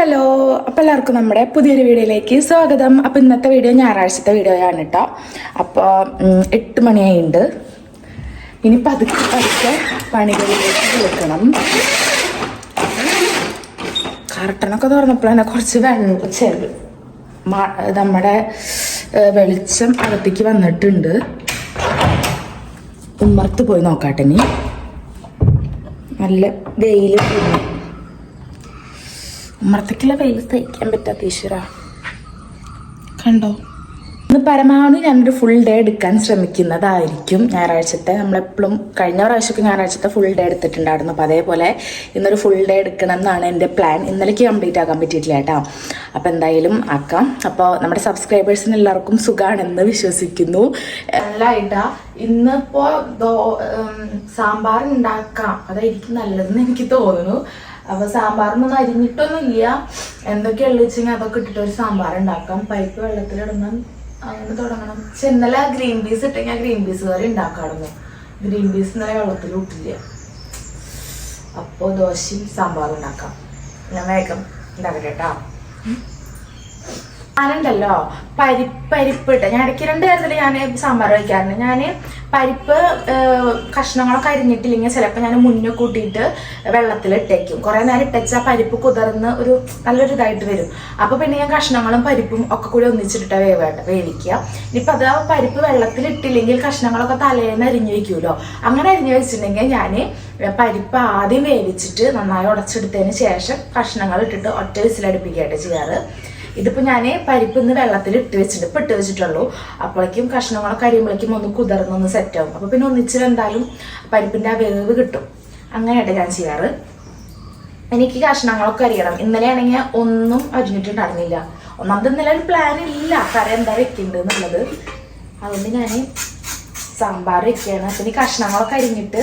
Hello അപ്പോൾ എല്ലാവർക്കും നമ്മുടെ പുതിയൊരു വീഡിയോയിലേക്ക് സ്വാഗതം. അപ്പോൾ ഇന്നത്തെ വീഡിയോ ഞായറാഴ്ചത്തെ വീഡിയോ ആണ് കേട്ടോ അപ്പോൾ എട്ട് മണിയായിട്ടുണ്ട് ഇനി പതുക്കെ പതുക്കെ പണികളിലേക്ക് കൊടുക്കണം കർട്ടനൊക്കെ തുറന്നപ്പോഴാണ് കുറച്ച് വെള്ളം ചെറു നമ്മുടെ വെളിച്ചം അകത്തേക്ക് വന്നിട്ടുണ്ട്. ഉമ്മർത്ത് പോയി നോക്കാട്ടെ നീ നല്ല വെയിൽ ഉമ്മറത്തേക്കുള്ള വെയിൽ തയ്ക്കാൻ പറ്റാത്ത ഈശ്വര. കണ്ടോ? ഇന്ന് പരമാവധി ഞാനൊരു ഫുൾ ഡേ എടുക്കാൻ ശ്രമിക്കുന്നതായിരിക്കും ഞായറാഴ്ചത്തെ. നമ്മളെപ്പോഴും കഴിഞ്ഞ പ്രാവശ്യമൊക്കെ ഞായറാഴ്ചത്തെ ഫുൾ ഡേ എടുത്തിട്ടുണ്ടായിരുന്നു. അപ്പോൾ അതേപോലെ ഇന്നൊരു ഫുൾ ഡേ എടുക്കണം എന്നാണ് എന്റെ പ്ലാൻ ഇന്നലേക്ക് കംപ്ലീറ്റ് ആക്കാൻ പറ്റിയിട്ടില്ല കേട്ടോ. അപ്പോൾ എന്തായാലും ആക്കാം. അപ്പോൾ നമ്മുടെ സബ്സ്ക്രൈബേഴ്സിന് എല്ലാവർക്കും സുഖമാണെന്ന് വിശ്വസിക്കുന്നു. നല്ലതായിട്ടാ. ഇന്നിപ്പോൾ സാമ്പാർ ഉണ്ടാക്കാം. അതായിരിക്കും നല്ലതെന്ന് എനിക്ക് തോന്നുന്നു. അപ്പൊ സാമ്പാറിനൊന്നും അരിഞ്ഞിട്ടൊന്നുമില്ല. എന്തൊക്കെ വെച്ചെങ്കിൽ അതൊക്കെ ഇട്ടിട്ട് ഒരു സാമ്പാർ ഉണ്ടാക്കാം. പരിപ്പ് വെള്ളത്തിലിടണം അങ്ങനെ തുടങ്ങണം. പക്ഷെ ഇന്നലെ ഗ്രീൻ പീസ് ഇട്ടെങ്കിൽ ഗ്രീൻ പീസ് കറി ഉണ്ടാക്കാറുന്നു ഗ്രീൻ പീസ് ഇന്നലെ വെള്ളത്തിൽ ഇട്ടില്ല. അപ്പോ ദോശയും സാമ്പാറും ഉണ്ടാക്കാം. ഞാൻ വേഗം ഉണ്ടാക്കട്ടെ കേട്ടോ. ഞാനുണ്ടല്ലോ പരിപ്പ് പരിപ്പ് ഇട്ട. ഞാൻ ഇടയ്ക്ക് രണ്ട് തരത്തിൽ ഞാൻ സാമ്പാർ വയ്ക്കാറുണ്ട് ഞാൻ പരിപ്പ് കഷ്ണങ്ങളൊക്കെ അരിഞ്ഞിട്ടില്ലെങ്കിൽ ചിലപ്പോൾ ഞാൻ മുന്നേ കൂട്ടിയിട്ട് വെള്ളത്തിൽ ഇട്ടേക്കും. കുറേ നേരം ഇട്ടച്ചാൽ പരിപ്പ് കുതിർന്ന് ഒരു നല്ലൊരു ഇതായിട്ട് വരും. അപ്പോൾ പിന്നെ ഞാൻ കഷ്ണങ്ങളും പരിപ്പും ഒക്കെ കൂടി ഒന്നിച്ചിട്ടിട്ട് വേവ വേവിക്കുക. ഇനിയിപ്പോൾ അത് ആ പരിപ്പ് വെള്ളത്തിൽ ഇട്ടില്ലെങ്കിൽ കഷ്ണങ്ങളൊക്കെ തലേന്ന് അരിഞ്ഞു വയ്ക്കുമല്ലോ അങ്ങനെ അരിഞ്ഞു വെച്ചിട്ടുണ്ടെങ്കിൽ ഞാൻ പരിപ്പ് ആദ്യം വേവിച്ചിട്ട് നന്നായി ഉടച്ചെടുത്തതിന് ശേഷം കഷ്ണങ്ങൾ ഇട്ടിട്ട് ഒറ്റ വിസിലടുപ്പിക്കുകയായിട്ട് ചെയ്യാറ്. ഇതിപ്പോ ഞാൻ പരിപ്പ് ഇന്ന് വെള്ളത്തിൽ ഇട്ട് വെച്ചിട്ട് ഇപ്പൊ ഇട്ട് വെച്ചിട്ടുള്ളൂ. അപ്പോഴേക്കും കഷ്ണങ്ങളൊക്കെ അരിയുമ്പോഴേക്കും ഒന്ന് കുതിർന്നൊന്ന് സെറ്റ് ആവും. അപ്പൊ പിന്നെ ഒന്നിച്ച് എന്തായാലും പരിപ്പിന്റെ ആ വേവ് കിട്ടും. അങ്ങനെയായിട്ട് ഞാൻ ചെയ്യാറ്. എനിക്ക് കഷ്ണങ്ങളൊക്കെ അറിയണം ഇന്നലെ ആണെങ്കിൽ ഒന്നും അരിഞ്ഞിട്ടുണ്ടായിരുന്നില്ല. ഒന്നാമത് ഇന്നലെ ഒരു പ്ലാൻ ഇല്ല. കറി എന്താ വെക്കേണ്ടത് എന്നുള്ളത് അതുകൊണ്ട് ഞാൻ സാമ്പാർ വെക്കുകയാണ് ഇനി കഷ്ണങ്ങളൊക്കെ അരിഞ്ഞിട്ട്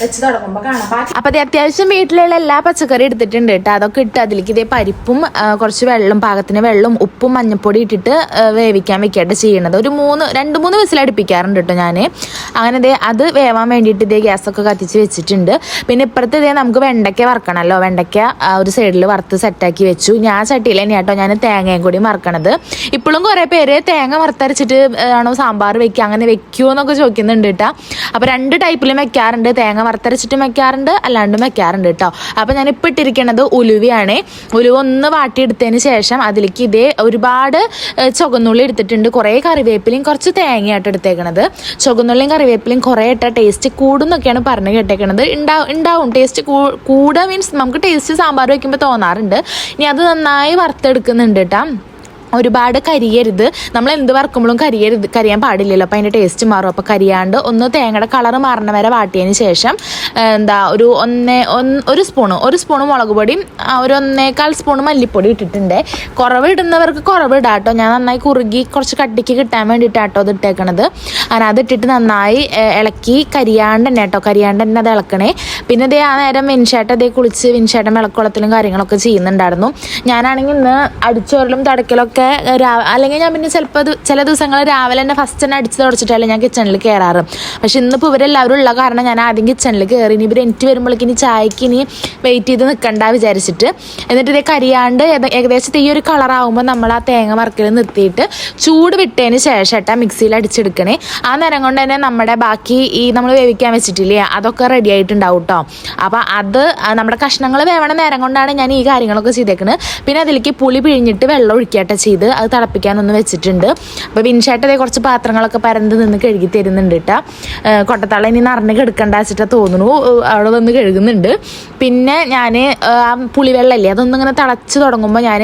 വെച്ച് തുടങ്ങുമ്പോൾ കാണാം. അപ്പൊ അത് അത്യാവശ്യം വീട്ടിലുള്ള എല്ലാ പച്ചക്കറി എടുത്തിട്ടുണ്ട് കേട്ടോ. അതൊക്കെ ഇട്ട് അതിലേക്ക് ഇതേ പരിപ്പും കുറച്ച് വെള്ളം പാകത്തിന് വെള്ളം ഉപ്പും മഞ്ഞപ്പൊടി ഇട്ടിട്ട് വേവിക്കാൻ വെക്കാട്ട് ചെയ്യണത്. ഒരു മൂന്ന് രണ്ട് മൂന്ന് വിസിൽ അടുപ്പിക്കാറുണ്ട് കേട്ടോ ഞാൻ അങ്ങനെ ഇതേ അത് വേവാൻ വേണ്ടിയിട്ട് ഇതേ ഗ്യാസൊക്കെ കത്തിച്ച് വെച്ചിട്ടുണ്ട്. പിന്നെ ഇപ്പുറത്ത് ഇതേ നമുക്ക് വെണ്ടയ്ക്ക വറക്കണമല്ലോ വെണ്ടയ്ക്ക ഒരു സൈഡിൽ വറുത്ത് സെറ്റാക്കി വെച്ചു. ഞാൻ ചട്ടിയിൽ തന്നെ കേട്ടോ ഞാൻ തേങ്ങയും കൂടി വറക്കണത്. ഇപ്പോഴും കുറേ പേര് തേങ്ങ വറുത്തരച്ചിട്ട് ആണോ സാമ്പാർ വെക്കുക അങ്ങനെ വെക്കുമോ എന്നൊക്കെ ചോദിക്കുന്നുണ്ട് കേട്ടോ. അപ്പോൾ രണ്ട് ടൈപ്പിലും വെക്കാറുണ്ട് തേങ്ങ വറുത്തരച്ചിട്ടും വെക്കാറുണ്ട് അല്ലാണ്ടും വെക്കാറുണ്ട് കേട്ടോ അപ്പോൾ ഞാൻ ഇപ്പോൾ ഇട്ടിരിക്കുന്നത് ഉലുവയാണ്. ഉലുവ ഒന്ന് വാട്ടിയെടുത്തതിന് ശേഷം അതിലേക്ക് ഇതേ ഒരുപാട് ചുവന്നുള്ളി എടുത്തിട്ടുണ്ട്. കുറേ കറിവേപ്പിലയും കുറച്ച് തേങ്ങയായിട്ട് എടുത്തേക്കണത്. ചുവന്നുള്ളിയും കറിവേപ്പിലയും കുറേ ഇട്ട ടേസ്റ്റ് കൂടുന്നൊക്കെയാണ് പറഞ്ഞു കേട്ടേക്കണത്. ഉണ്ടാവും. ഉണ്ടാവും ടേസ്റ്റ് കൂടുക മീൻസ് നമുക്ക് ടേസ്റ്റ് സാമ്പാർ വെക്കുമ്പോൾ തോന്നാറുണ്ട്. ഇനി അത് നന്നായി വറുത്തെടുക്കുന്നുണ്ട് കേട്ടോ ഒരുപാട് കരിയരുത്. നമ്മൾ എന്ത് വറക്കുമ്പോഴും കരിയരുത് കരിയാൻ പാടില്ലല്ലോ. അപ്പോൾ അതിന്റെ ടേസ്റ്റ് മാറും. അപ്പോൾ കരിയാണ്ട് ഒന്ന് തേങ്ങയുടെ കളർ മാറണ വരെ വാട്ടിയതിന് ശേഷം എന്താ ഒരു ഒന്നേ ഒരു സ്പൂണ് ഒരു സ്പൂണ് മുളക് പൊടിയും ഒരു ഒന്നേക്കാൾ സ്പൂണ് മല്ലിപ്പൊടി ഇട്ടിട്ടുണ്ട്. കുറവ് ഇടുന്നവർക്ക് കുറവ് ഇടാട്ടോ ഞാൻ നന്നായി കുറുകി കുറച്ച് കട്ടിക്ക് കിട്ടാൻ വേണ്ടിയിട്ടാട്ടോ അത് ഇട്ടേക്കണത്. അങ്ങനെ അതിട്ടിട്ട് നന്നായി ഇളക്കി കരിയാണ്ട് തന്നെ കേട്ടോ കരിയാണ്ട് തന്നെ അത് ഇളക്കണേ. പിന്നെ ഇതേ ആ നേരം വിൻഷേട്ട അതേ കുളിച്ച് വിൻഷേട്ടൻ വിളക്കുളത്തിലും കാര്യങ്ങളൊക്കെ ചെയ്യുന്നുണ്ടായിരുന്നു. ഞാനാണെങ്കിൽ ഇന്ന് അടിച്ചോരലും തടക്കലൊക്കെ രാ- അല്ലെങ്കിൽ ഞാൻ പിന്നെ ചിലപ്പോൾ ചില ദിവസങ്ങൾ രാവിലെ തന്നെ ഫസ്റ്റ് തന്നെ അടിച്ച് തുടച്ചിട്ടല്ലേ ഞാൻ കിച്ചണിൽ കയറാറ് പക്ഷെ ഇന്നിപ്പോൾ ഇവരെല്ലാവരും ഉള്ള കാരണം ഞാൻ ആദ്യം കിച്ചണിൽ കയറി ഇനി ഇവർ എനിക്ക് വരുമ്പോഴേക്ക് ഇനി ചായക്ക് ഇനി വെയിറ്റ് ചെയ്ത് നിൽക്കണ്ട വിചാരിച്ചിട്ട്. എന്നിട്ട് ഇതേ കരിയാണ്ട് ഏകദേശം ഈ ഒരു കളറാവുമ്പോൾ നമ്മൾ ആ തേങ്ങ വറക്കൽ നിർത്തിയിട്ട് ചൂട് വിട്ടതിന് ശേഷം ഏട്ടാ മിക്സിയിൽ അടിച്ചെടുക്കണേ. ആ നേരം കൊണ്ട് തന്നെ നമ്മുടെ ബാക്കി ഈ നമ്മൾ വേവിക്കാൻ വെച്ചിട്ടില്ലേ അതൊക്കെ റെഡി ആയിട്ടുണ്ടാവും കേട്ടോ അപ്പോൾ അത് നമ്മുടെ കഷ്ണങ്ങൾ വേവണ നേരം കൊണ്ടാണ് ഞാൻ ഈ കാര്യങ്ങളൊക്കെ ചെയ്തേക്കുന്നത് പിന്നെ അതിലേക്ക് പുളി പിഴിഞ്ഞിട്ട് വെള്ളം ഒഴിക്കട്ടെ ചെയ്ത് അത് തിളപ്പിക്കാനൊന്ന് വെച്ചിട്ടുണ്ട്. അപ്പോൾ വിൻഷേട്ടതേ കുറച്ച് പാത്രങ്ങളൊക്കെ പരന്ന് നിന്ന് കഴുകി തരുന്നുണ്ട് കേട്ടോ കൊട്ടത്തള്ള ഇനി നിറഞ്ഞ് കെടുക്കണ്ട വെച്ചിട്ടാ തോന്നുന്നു. അവിടെ വന്ന് കഴുകുന്നുണ്ട്. പിന്നെ ഞാൻ ആ പുളിവെള്ളമല്ലേ അതൊന്നും ഇങ്ങനെ തിളച്ച് തുടങ്ങുമ്പോൾ ഞാൻ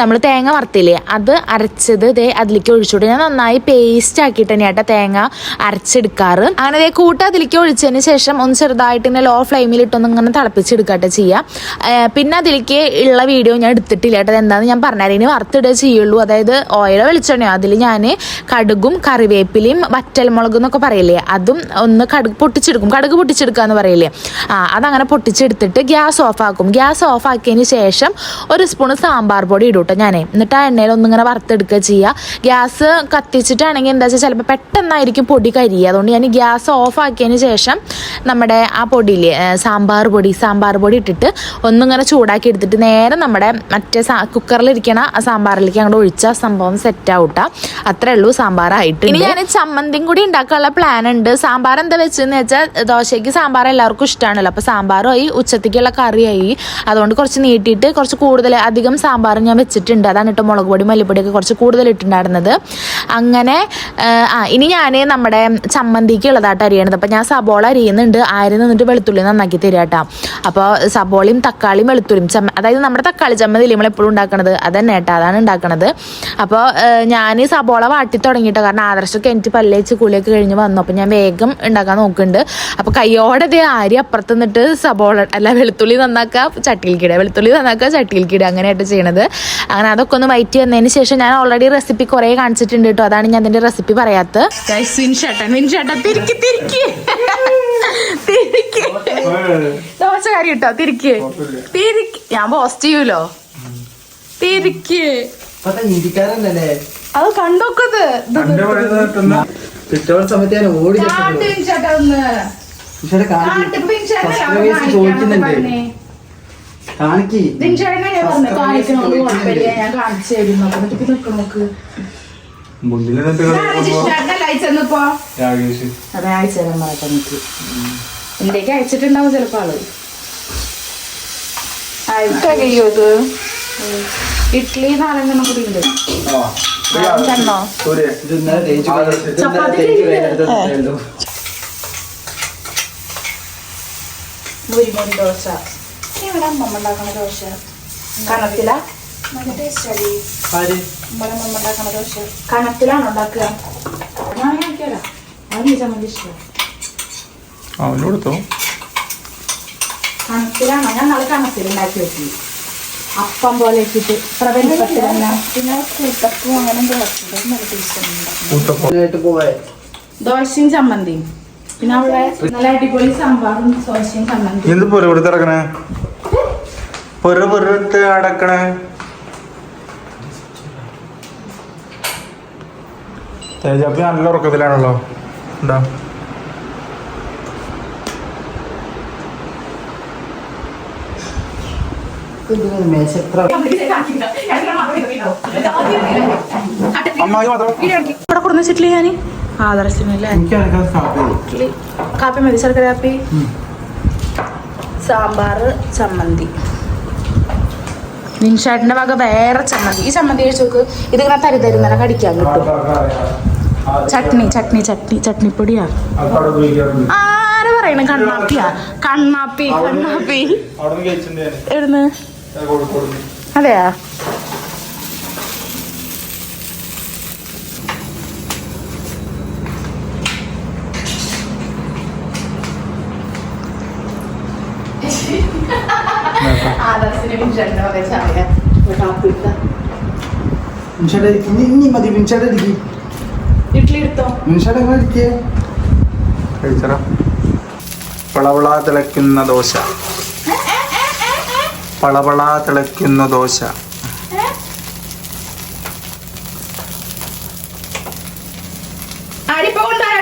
നമ്മൾ തേങ്ങ വറുത്തില്ലേ അത് അരച്ചത് ദേ അതിലേക്ക് ഒഴിച്ചുവിടും ഞാൻ നന്നായി പേസ്റ്റ് ആക്കിയിട്ട് തന്നെ ആട്ടെ തേങ്ങ അരച്ചെടുക്കാറ്. അങ്ങനെ ദേ കൂട്ട് അതിലേക്ക് ഒഴിച്ചതിന് ശേഷം ഒന്ന് ചെറുതായിട്ട് ഇങ്ങനെ ലോ ഫ്ലെയിമിൽ ഇട്ടൊന്ന് ഇങ്ങനെ തിളപ്പിച്ചെടുക്കട്ടെ ചെയ്യാം. പിന്നെ അതിലേക്ക് ഉള്ള വീഡിയോ ഞാൻ എടുത്തിട്ടില്ല കേട്ടോ എന്താണെന്ന് ഞാൻ പറഞ്ഞാൽ ഇനി വറുത്തിടുക ചെയ്യുള്ളൂ ഒഴിക്കുകയുള്ളൂ അതായത് ഓയിലോ വെളിച്ചെണ്ണയോ? അതിൽ ഞാൻ കടുകും കറിവേപ്പിലയും വറ്റൽമുളകും എന്നൊക്കെ പറയില്ലേ? അതും ഒന്ന് കടുക് പൊട്ടിച്ചെടുക്കും. കടുക് പൊട്ടിച്ചെടുക്കുക എന്ന് പറയില്ലേ? ആ അതങ്ങനെ പൊട്ടിച്ചെടുത്തിട്ട് ഗ്യാസ് ഓഫ് ആക്കും ഗ്യാസ് ഓഫ് ആക്കിയതിന് ശേഷം ഒരു സ്പൂൺ സാമ്പാർ പൊടി ഇടും കേട്ടോ ഞാൻ എന്നിട്ട് ആ എണ്ണയിൽ ഒന്നിങ്ങനെ വറുത്തെടുക്കുക ചെയ്യുക ഗ്യാസ് കത്തിച്ചിട്ടാണെങ്കിൽ എന്താ വെച്ചാൽ ചിലപ്പോൾ പെട്ടെന്നായിരിക്കും പൊടി കരിയുക അതുകൊണ്ട് ഞാൻ ഗ്യാസ് ഓഫ് ആക്കിയതിന് ശേഷം നമ്മുടെ ആ പൊടിയില്ലേ സാമ്പാർ പൊടി സാമ്പാർ പൊടി ഇട്ടിട്ട് ഒന്നിങ്ങനെ ചൂടാക്കി എടുത്തിട്ട് നേരെ നമ്മുടെ മറ്റേ കുക്കറിലിരിക്കണ സാമ്പാറിലേക്ക് ഒഴിച്ച സംഭവം സെറ്റ് ആവട്ടാ. അത്രേ ഉള്ളൂ സാമ്പാറായിട്ട് ഇനി ഞാൻ ചമ്മന്തിയും കൂടി ഉണ്ടാക്കാനുള്ള പ്ലാൻ ഉണ്ട്. സാമ്പാർ എന്താ വെച്ചെന്ന് വെച്ചാൽ ദോശയ്ക്ക് സാമ്പാർ എല്ലാവർക്കും ഇഷ്ടമാണല്ലോ അപ്പോൾ സാമ്പാറുമായി ഉച്ചത്തേക്കുള്ള കറിയായി. അതുകൊണ്ട് കുറച്ച് നീട്ടിയിട്ട് കുറച്ച് കൂടുതൽ അധികം സാമ്പാർ ഞാൻ വെച്ചിട്ടുണ്ട്. അതാണ് കേട്ടോ മുളക് പൊടി മല്ലിപ്പൊടിയൊക്കെ കുറച്ച് കൂടുതൽ ഇട്ടുണ്ടായിരുന്നത് അങ്ങനെ ആ, ഇനി ഞാൻ നമ്മുടെ ചമ്മന്തിക്ക് ഉള്ളതായിട്ട് അരിയണത്. അപ്പോൾ ഞാൻ സബോള അരിയുന്നുണ്ട്. ആരും നിന്നിട്ട് വെളുത്തുള്ളി നന്നാക്കി തരിക കേട്ടോ. അപ്പോൾ സബോളയും തക്കാളിയും വെളുത്തുള്ളിയും അതായത് നമ്മുടെ തക്കാളി ചമ്മന്തി നമ്മൾ എപ്പോഴും ഉണ്ടാക്കണത്? അതന്നെ കേട്ടോ. അതാണ് ഉണ്ടാക്കണത്. അപ്പോൾ ഞാൻ സബോള വാട്ടി തുടങ്ങിയിട്ടോ കാരണം ആദർശമൊക്കെ എനിക്ക് പല്ലേച്ച് കുളിയൊക്കെ കഴിഞ്ഞ് വന്നു. അപ്പോൾ ഞാൻ വേഗം ഉണ്ടാക്കാൻ നോക്കുന്നുണ്ട്. അപ്പോൾ കയ്യോടെ ദേ ആരി അപ്പുറത്ത് നിന്നിട്ട് സബോള അല്ല വെളുത്തുള്ളി നന്നാക്കുക ചട്ടിയിൽക്കിടുക വെളുത്തുള്ളി നന്നാക്കുക ചട്ടിയിൽക്കിടുക അങ്ങനെയായിട്ട് ചെയ്യണത്. അങ്ങനെ അതൊക്കെ ഒന്ന് വൈറ്റ് വന്നതിന് ശേഷം ഞാൻ ഓൾറെഡി റെസിപ്പി കുറേ കാണിച്ചിട്ടുണ്ട് കേട്ടോ. അതാണ് ഞാൻ അതിന്റെ റെസിപ്പി പറയാത്തത്. തിരിക്കി തിരിക്കി. തിരിക്കി. ദോശക്കാരി കേട്ടോ തിരിക്ക്. തിരിക്ക്. ഞാൻ പോസ്റ്റ് ചെയ്യൂലോ? തിരിക്ക്. ഇപ്പത്തെ ഹിന്ദിക്കാരല്ലേ അത് കണ്ടോക്കത്. കിട്ടുന്ന സമയത്ത് ഞാൻ ഓടി ചോദിക്കുന്നുണ്ട്. കാണിക്ക്. ഇന്ത്യയ്ക്ക് അയച്ചിട്ടുണ്ടാവും ചിലപ്പോ ആൾ. ഇത്? ഇഡ്ഡലി നാലെണ്ണം കൂടി ഉണ്ട്. ഇതുണ്ടല്ലോ. മുരിമുരി ദോശ. ഇവിടെ ഉണ്ടാക്കണ ദോശ. കണത്തില നല്ല അമ്മമ്മ ഉണ്ടാക്കണ ദോശ. കണത്തിലാണ് ഉണ്ടാക്കുക? ഞാൻ അത് ചമ്മന്തി ഇഷ്ടം. അവന് കൊടുത്തോ കണത്തിലാണോ ഞാൻ നാളെ കണത്തിൽ ഉണ്ടാക്കി വെക്കി. അപ്പം പോലെ ഇട്ടിട്ട്. ദോശയും ചമ്മന്തിയും. പിന്നെ അവിടെ നല്ല അടിപൊളി സാമ്പാറും ദോശയും ചമ്മന്തിയും. എന്ത് പൊര കൊടുത്ത് അടക്കണേ? പൊര പൊരത്ത് അടക്കണേ? തേജാപ്പി നല്ല ഉറക്കത്തിലാണല്ലോ. ഉണ്ടോ ഇവിടെ കൊടുന്ന് വെച്ചിട്ടില്ല ഞാൻ കാപ്പി. മതി ശർക്കര കാപ്പി. സാമ്പാർ ചമ്മന്തി. നിൻഷാട്ടിന്റെ വക വേറെ ചമ്മന്തി. ഈ ചമ്മന്തി കഴിച്ചോക്ക് നോക്ക് ഇതിങ്ങനെ തരി തരുന്ന കടിക്കാൻ കിട്ടും. ചട്നി ചട്നി ചട്നി ചട്നിപ്പൊടിയാ. ആരാ പറയണ? കണ്ണാപ്പിയാ. കണ്ണാപ്പി കണ്ണാപ്പി. എവിടുന്ന്? അതെയാ? മിൻഷാടെ ഇനി ഇനി മതി മിൻഷാടെ ഇരിക്കി ഇഡ്ഡലി എടുത്തോ മിൻഷാടെ എങ്ങനെ ഇരിക്കേ കഴിച്ചറ പളവള തിളയ്ക്കുന്ന ദോശ പളവള തിളയ്ക്കുന്ന ദോശ.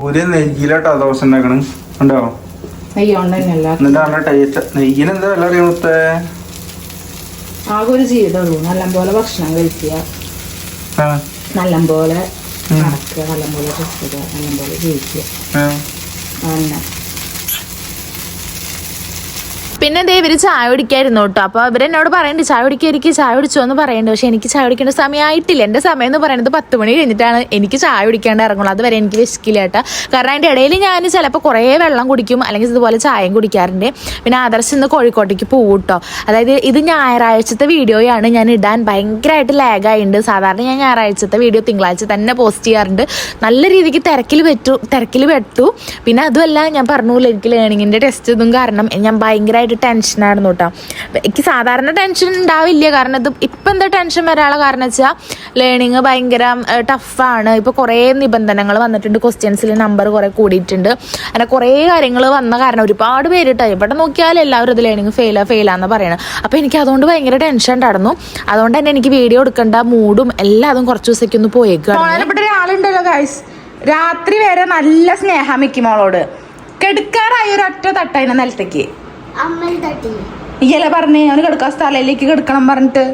ഒരു നെയ്യിലോട്ടോ ദോശ ഉണ്ടാക്കണ്. ഉണ്ടോ അയ്യോ ഉണ്ടെന്നല്ല എന്നിട്ട് നല്ല ടേസ്റ്റ് നെയ്യിന് എന്താ വില അറിയണത്തെ ആകെ ഒരു ജീവിതമുള്ളൂ നല്ലപോലെ ഭക്ഷണം കഴിക്കുക. ആ, നല്ലപോലെ. നടക്കുക. നല്ലപോലെ ഡ്രസ് നല്ലപോലെ ജീവിക്കുക പിന്നെ ദേ ഇവർ ചായ കുടിക്കായിരുന്നു കേട്ടോ. അപ്പോൾ ഇവരെന്നോട് പറയണ്ട് ചായ കുടിക്കായിരിക്കും ചായ കുടിച്ചോ എന്ന് പറയണ്ട്. പക്ഷെ എനിക്ക് ചായ കുടിക്കേണ്ട സമയമായിട്ടില്ല എന്റെ സമയം എന്ന് പറയുന്നത് പത്ത് മണി കഴിഞ്ഞിട്ടാണ്. എനിക്ക് ചായ കുടിക്കാണ്ട് ഇറങ്ങുള്ളൂ. അതുവരെ എനിക്ക് വിശക്കില്ല കേട്ടോ. കാരണം അതിന്റെ ഇടയിൽ ഞാൻ ചിലപ്പോൾ കുറേ വെള്ളം കുടിക്കും അല്ലെങ്കിൽ ഇതുപോലെ ചായയും കുടിക്കാറുണ്ട്. പിന്നെ ആദർശ് ഇന്ന് കോഴിക്കോട്ടേക്ക് പോകും കേട്ടോ. അതായത് ഇത് ഞായറാഴ്ചത്തെ വീഡിയോയാണ്. ഞാൻ ഇടാൻ ഭയങ്കരമായിട്ട് ലാഗായിട്ടുണ്ട് സാധാരണ ഞാൻ ഞായറാഴ്ചത്തെ വീഡിയോ തിങ്കളാഴ്ച തന്നെ പോസ്റ്റ് ചെയ്യാറുണ്ട്. നല്ല രീതിക്ക് തിരക്കിൽ പറ്റു തിരക്കിൽ പെട്ടു. പിന്നെ അതുമല്ല ഞാൻ പറഞ്ഞു എനിക്ക് ടെസ്റ്റ് ഇതും കാരണം ഞാൻ ഭയങ്കരമായിട്ട് ഭയങ്കരമായിട്ട് ടെൻഷനായിരുന്നു കേട്ടോ എനിക്ക് സാധാരണ ടെൻഷൻ ഉണ്ടാവില്ല. കാരണം ഇത് ഇപ്പം എന്താ ടെൻഷൻ വരാനുള്ള കാരണം വെച്ചാൽ ലേണിങ് ഭയങ്കര ടഫാണ് ഇപ്പോൾ കുറേ നിബന്ധനകൾ വന്നിട്ടുണ്ട്. ക്വസ്റ്റ്യൻസിൽ നമ്പർ കുറേ കൂടിയിട്ടുണ്ട്. അങ്ങനെ കുറേ കാര്യങ്ങൾ വന്ന കാരണം ഒരുപാട് പേര് കേട്ടോ ഇവിടെ നോക്കിയാൽ എല്ലാവരും ഇത് ലേണിങ് ഫെയിലാ ഫെയിലാന്ന് പറയണം. അപ്പോൾ എനിക്ക് അതുകൊണ്ട് ഭയങ്കര ടെൻഷൻ ഉണ്ടായിരുന്നു. അതുകൊണ്ട് തന്നെ എനിക്ക് വീഡിയോ എടുക്കേണ്ട മൂഡും എല്ലാം അതും കുറച്ച് ദിവസത്തേക്ക് ഒന്ന് പോയേക്കാണ് ഗൈസ് രാത്രി വരെ നല്ല സ്നേഹം മിക്കി മോളോട്. കെടുക്കാറായി ഒരു ഒറ്റ തട്ടതിനെ നിലത്തേക്ക്. അമ്മൽ തട്ടി. ഇയ്യല്ലേ പറഞ്ഞേ? അവന് കിടക്കാൻ സ്ഥലയിലേക്ക് കിടക്കണം പറഞ്ഞിട്ട്.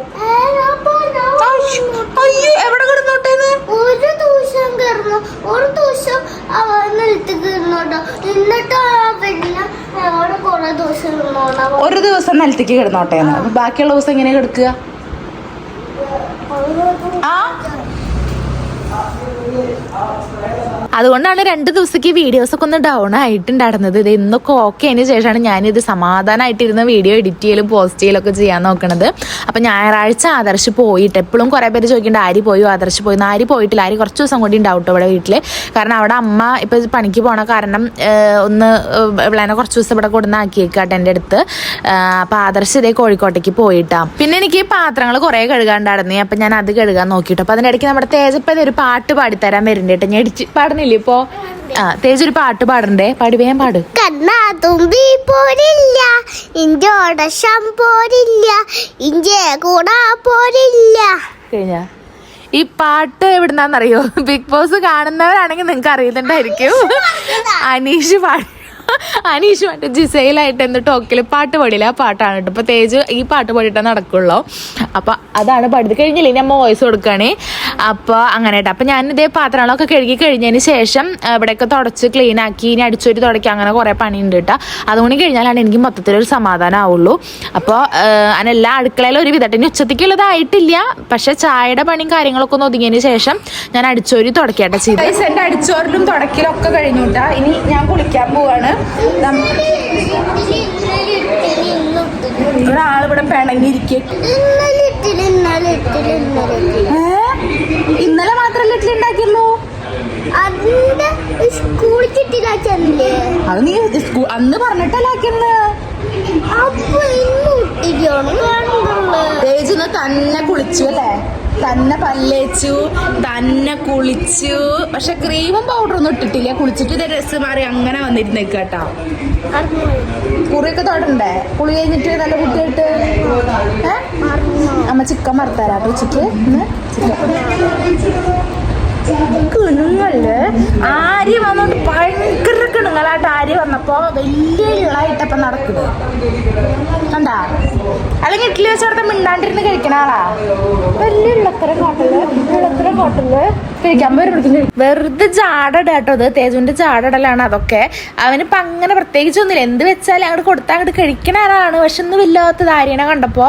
അയ്യോ, എവിടെ കിടന്നോട്ടേന്ന്? ഒരു ദിവസം ഒരു ദിവസം അവൻ നിലത്ത് കയറുന്നോട്ടോ എന്നിട്ട് പിന്നെ കുറെ ദിവസം ഒരു ദിവസം നിലത്തേക്ക് കിടന്നോട്ടെ ബാക്കിയുള്ള ദിവസം എങ്ങനെ കിടക്കുക? ആ? അതുകൊണ്ടാണ് രണ്ട് ദിവസത്തേക്ക് വീഡിയോസ് ഒക്കെ ഒന്ന് ഡൗൺ ആയിട്ടുണ്ടായിരുന്നത്. ഇത് ഇന്നൊക്കെ ഓക്കെ അതിന് ശേഷമാണ് ഞാനിത് സമാധാനമായിട്ടിരുന്ന വീഡിയോ എഡിറ്റ് ചെയ്യലും പോസ്റ്റ് ചെയ്യലും ഒക്കെ ചെയ്യാൻ നോക്കണത്. അപ്പം ഞായറാഴ്ച ആദർശ് പോയിട്ട് എപ്പോഴും കുറേ പേര് ചോദിക്കേണ്ട ആര് പോയോ? ആദർശ് പോയി. ആര് പോയിട്ടില്ല. ആര് കുറച്ച് ദിവസം കൂടി ഉണ്ടാവും ഇവിടെ വീട്ടിൽ കാരണം അവിടെ അമ്മ ഇപ്പം പണിക്ക് പോണ കാരണം ഒന്ന് ഇവളെന്നെ കുറച്ച് ദിവസം ഇവിടെ കൊടുന്നാക്കിയേക്കാട്ടെ എന്റെ അടുത്ത് അപ്പം ആദർശ് ഇതേ കോഴിക്കോട്ടേക്ക് പോയിട്ടാ. പിന്നെ എനിക്ക് പാത്രങ്ങൾ കുറേ കഴുകാണ്ടായിരുന്നു. അപ്പം ഞാൻ അത് കഴുകാൻ നോക്കിയിട്ട് അപ്പം അതിന്റെ ഇടയ്ക്ക് നമ്മുടെ തേജപ്പതി ഒരു പാട്ട് പാടിത്തരാൻ വരുന്നുണ്ട് കേട്ടോ ഞാൻ ഇടിച്ച് പാടുന്നില്ലേ ഇപ്പോൾ ആ തേജ് ഒരു പാട്ട് പാടണ്ടേ? പാടി വേഗം പാട്. കണ്ണാതുമ്പി പോരില്ല ഇഞ്ചോടശം പോരില്ല ഇഞ്ചേ കൂടാ പോരില്ല. കഴിഞ്ഞ? ഈ പാട്ട് എവിടുന്നാന്നറിയോ? ബിഗ് ബോസ് കാണുന്നവരാണെങ്കിൽ നിങ്ങൾക്ക് അറിയുന്നുണ്ടായിരിക്കും. അനീഷ് പാടി അനീഷ് മറ്റേ ജിസയിലായിട്ട് എന്ത് ടോക്കിൽ പാട്ട് പാടില്ല ആ പാട്ടാണ് കേട്ടോ. ഇപ്പൊ തേജ് ഈ പാട്ട് പാടിയിട്ടേ നടക്കുള്ളൂ. അപ്പൊ അതാണ് പാടിയത്. കഴിഞ്ഞില്ല? ഇനി അമ്മ വോയിസ് കൊടുക്കുകയാണ്. അപ്പോൾ അങ്ങനെ കേട്ടോ. അപ്പൊ ഞാൻ ഇതേ പാത്രങ്ങളൊക്കെ കഴുകി കഴിഞ്ഞതിന് ശേഷം ഇവിടെയൊക്കെ തുടച്ച് ക്ലീൻ ആക്കി ഇനി അടിച്ചൊരു തുടക്കി അങ്ങനെ കുറെ പണിയുണ്ട് കേട്ടോ. അതുകൊണ്ട് കഴിഞ്ഞാലാണ് എനിക്ക് മൊത്തത്തിലൊരു സമാധാനം ആവുള്ളൂ. അപ്പോൾ അതിനെല്ലാം അടുക്കളയിൽ ഒരു വിധത്തിന് ഉച്ചത്തേക്കുള്ളതായിട്ടില്ല. പക്ഷെ ചായയുടെ പണിയും കാര്യങ്ങളൊക്കെ ഒന്ന് ഒതുങ്ങിയതിന് ശേഷം ഞാൻ അടിച്ചോരി തുടക്കിയാട്ടെ ചെയ്തു. എന്റെ അടിച്ചോറിലും തുടക്കിലൊക്കെ കഴിഞ്ഞുട്ടാ ഇനി ഞാൻ കുളിക്കാൻ പോവാണ്. ഇവിടെ പിണങ്ങിയിരിക്കും. ഇന്നലെ മാത്രം ഇന്നലെ ഉണ്ടാക്കിയിരുന്നു മാത്രമല്ല ഇഡ്ഡലി ഉണ്ടാക്കിയുള്ളൂ അത് നീ സ്കൂ- അന്ന് പറഞ്ഞിട്ടല്ല ആക്കിയത് അപ്പൊ ഇന്ന് ഇട്ടിരിക്കണം തേജുന്ന് തന്നെ കുളിച്ചു അല്ലേ? തന്നെ പല്ലേച്ചു തന്നെ കുളിച്ചു. പക്ഷെ ക്രീമും പൗഡറും ഒന്നും ഇട്ടിട്ടില്ല. കുളിച്ചിട്ട് ഇത് ഡ്രസ് മാറി അങ്ങനെ വന്നിരുന്നേക്ക് കേട്ടോ. കുറിയൊക്കെ തൊടണ്ടേ? കുളി കഴിഞ്ഞിട്ട് നല്ല കുട്ടിയായിട്ട്? അമ്മ ചിക്കൻ വറുത്തരാട്ടോ ഉച്ചയ്ക്ക് കിണുങ്ങൾ ആര്യ വന്നോണ്ട് ഭയങ്കര കിണുങ്ങളായിട്ട് ആര്യ വന്നപ്പോ. വലിയ ഇളായിട്ടപ്പം നടക്കുന്നത് കണ്ടാ? അല്ലെങ്കിൽ ഇഡ്ഡലി വെച്ച് അവിടുത്തെ മിണ്ടാണ്ടിരുന്ന് കഴിക്കണ ആളാ? വലിയ ഉള്ളത്ര ഉള്ളത്ര വെറുതെ ജാടട കേട്ടോ അത് തേജുവിന്റെ ജാടടലാണ് അതൊക്കെ. അവനിപ്പോ അങ്ങനെ പ്രത്യേകിച്ച് ഒന്നുമില്ല. എന്ത് വെച്ചാലും അങ്ങോട്ട് കൊടുത്താൽ അങ്ങോട്ട് കഴിക്കണ ആളാണ്. പക്ഷെ ഒന്നും ഇല്ലാത്ത ധാരണ കണ്ടപ്പോ